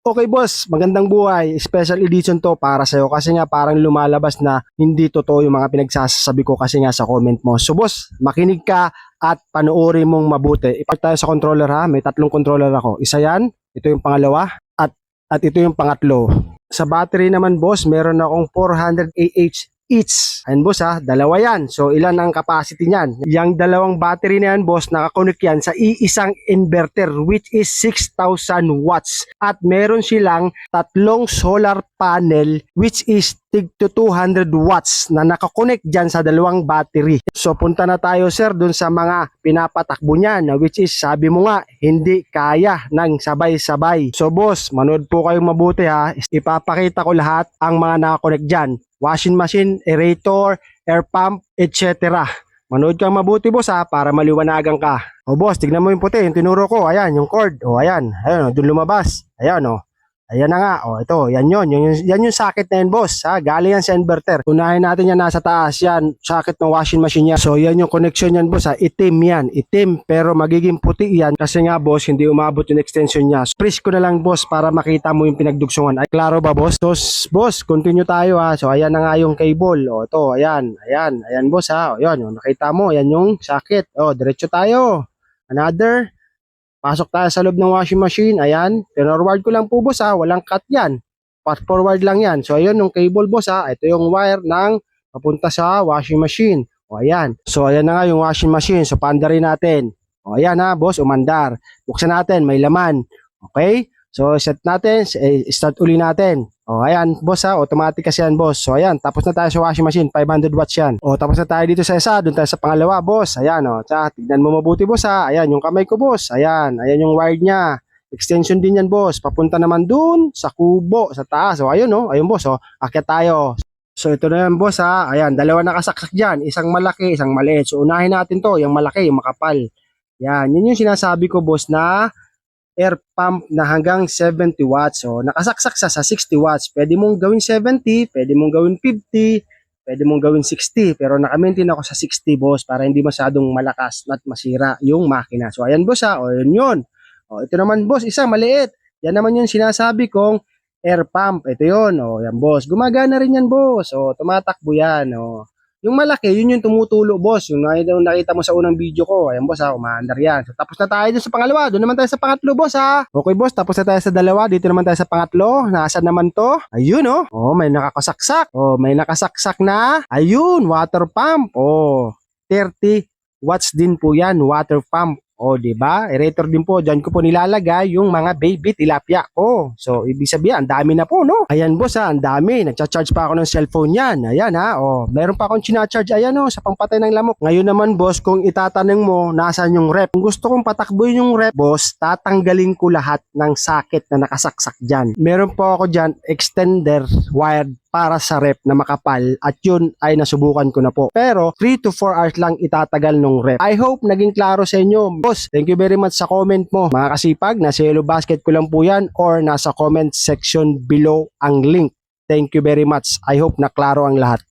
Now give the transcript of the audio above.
Okay boss, magandang buhay. Special edition to para sa'yo kasi nga parang lumalabas na hindi totoo yung mga pinagsasabi ko kasi nga sa comment mo. So boss, makinig ka at panoorin mong mabuti. Ipag tayo sa controller ha, may tatlong controller ako. Isa yan, ito yung pangalawa, at, at ito yung pangatlo. Sa battery naman boss, meron akong 400 AH each. Ayan boss ha, dalawa yan. So ilan ang capacity niyan? Yang dalawang battery na yan boss, nakakonect yan sa iisang inverter which is 6,000 watts. At meron silang tatlong solar panel which is tig to 200 watts na nakakonect dyan sa dalawang battery. So punta na tayo sir dun sa mga pinapatakbo niyan na which is sabi mo nga hindi kaya ng sabay-sabay. So boss, manood po kayong mabuti ha. Ipapakita ko lahat ang mga nakakonect dyan. Washing machine, aerator, air pump, etc. Manood kang mabuti boss ha para maliwanagan ka. O boss, tignan mo yung puti, yung tinuro ko. Ayan, yung cord. O ayan, ayan, dun lumabas. Ayan o. Ayan na nga, o ito, yan yan, yung- yan yung socket na yan boss, ha, galing yan sa inverter. Unahin natin yan nasa taas, yan, socket ng washing machine yan. So yan yung connection yan boss, ha, itim yan, itim, pero magiging puti yan kasi nga boss, hindi umabot yung extension niya. So, Press ko na lang boss para makita mo yung pinagdugsungan. Ay, klaro ba boss? So boss, continue tayo ha. So ayan na nga yung cable, o ito, ayan, ayan, ayan boss ha, o yan, o, nakita mo, yan yung socket. O, diretso tayo. Another, Pasok tayo sa loob ng washing machine. Ayan. Pinorward ko lang po boss ha. Walang cut yan. Fast forward lang yan. So ayun yung cable boss ha. Ito yung wire ng papunta sa washing machine. O ayan. So ayan na nga yung washing machine. So paandarin natin. O ayan ha boss. Umandar. Buksan natin. May laman. Okay. So set natin. eh, Start uli natin. O ayan boss ha. Automatic kasi yan boss. So ayan. Tapos na tayo sa washing machine. 500 watts yan. O tapos na tayo dito sa isa. Doon tayo sa pangalawa boss. Ayan o. Tsaka tignan mo mabuti boss ha. Ayan yung kamay ko boss. Ayan. Ayan yung wire niya. Extension din yan boss. Papunta naman dun sa kubo. Sa taas. O ayun o. Ayun boss o. Akyat tayo. So ito na yan boss ha. Ayan. Dalawa nakasaksak dyan. Isang malaki. Isang maliit. So unahin natin to. Yung malaki. Yung makapal. Yan. Yun yung sinasabi ko boss na air pump na hanggang 70 watts. So, nakasaksak sa sa 60 watts. Pwede mong gawin 70, pwede mong gawin 50, pwede mong gawin 60. Pero naka-maintain ako sa 60, boss, para hindi masyadong malakas at masira yung makina. So, ayan, boss, ha. O, yun yun. O, ito naman, boss, isa, maliit. Yan naman yung sinasabi kong air pump. Ito yun. O, yan, boss. Gumagana rin yan, boss. O, tumatakbo yan. O, yung malaki, yun yung tumutulo, boss. Yung nakita, mo sa unang video ko. Ayan, boss, ha. Umaandar yan. So, tapos na tayo dun sa pangalawa. Doon naman tayo sa pangatlo, boss, ha. Okay, boss. Tapos na tayo sa dalawa. Dito naman tayo sa pangatlo. Nasaan naman to? Ayun, oh. Oh, may nakakasaksak. Oh, may nakasaksak na. Ayun, water pump. Oh, 30 watts din po yan, water pump. O, di ba? Aerator din po. Diyan ko po nilalagay yung mga baby tilapia ko. So, ibig sabihin, ang dami na po, no? Ayan, boss, ha. Ang dami. Nagcha-charge pa ako ng cellphone yan. Ayan, ha. O, meron pa akong charge Ayan, o, sa pangpatay ng lamok. Ngayon naman, boss, kung itatanong mo, nasaan yung rep? Kung gusto kong patakbuhin yung rep, boss, tatanggalin ko lahat ng socket na nakasaksak dyan. Meron po ako dyan, extender wired para sa rep na makapal at yun ay nasubukan ko na po. Pero 3 to 4 hours lang itatagal nung rep. I hope naging klaro sa inyo. Boss, thank you very much sa comment mo. Mga kasipag, nasa yellow basket ko lang po yan or nasa comment section below ang link. Thank you very much. I hope na klaro ang lahat.